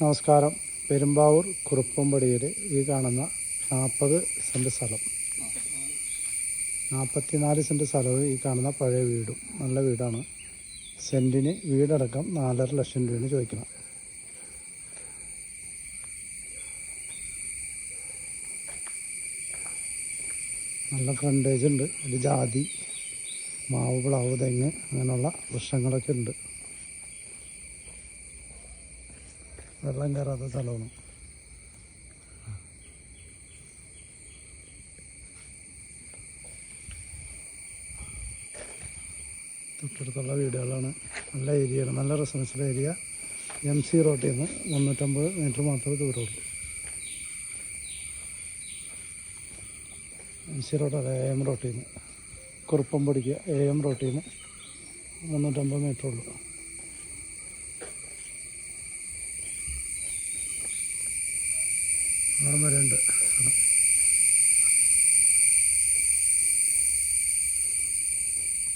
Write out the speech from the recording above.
നമസ്കാരം. പെരുമ്പാവൂർ കുറുപ്പമ്പടിയിൽ ഈ കാണുന്ന നാൽപ്പത് സെന്റ് സ്ഥലം. നാൽപ്പത്തിനാല് സെന്റ് സ്ഥലവും ഈ കാണുന്ന പഴയ വീടും. നല്ല വീടാണ്. സെന്റിന് വീടടക്കം നാലര ലക്ഷം രൂപയാണ് ചോദിക്കണം നല്ല ഫ്രണ്ടേജ് ഉണ്ട്. ഒരു ജാതി മാവ് പ്ലാവ് തെങ്ങ് അങ്ങനെയുള്ള വൃക്ഷങ്ങളൊക്കെ ഉണ്ട്. വെള്ളം കയറാത്ത സ്ഥലമാണ്. തൊട്ടടുത്തുള്ള വീടുകളാണ്. നല്ല ഏരിയയാണ്. നല്ല റെസിഡൻഷ്യൽ ഏരിയ എം സി റോട്ടിൽ നിന്ന് മുന്നൂറ്റമ്പത് മീറ്റർ മാത്രമേ ദൂരമുള്ളൂ. എം സി റോഡ് അതെ എ എം റോട്ടിൽ നിന്ന് കുറുപ്പം പൊടിക്കുക എ എം റോട്ടിൽ നിന്ന് മുന്നൂറ്റമ്പത് മീറ്റർ ഉള്ളൂ. അവിടെ വരെ ഉണ്ട്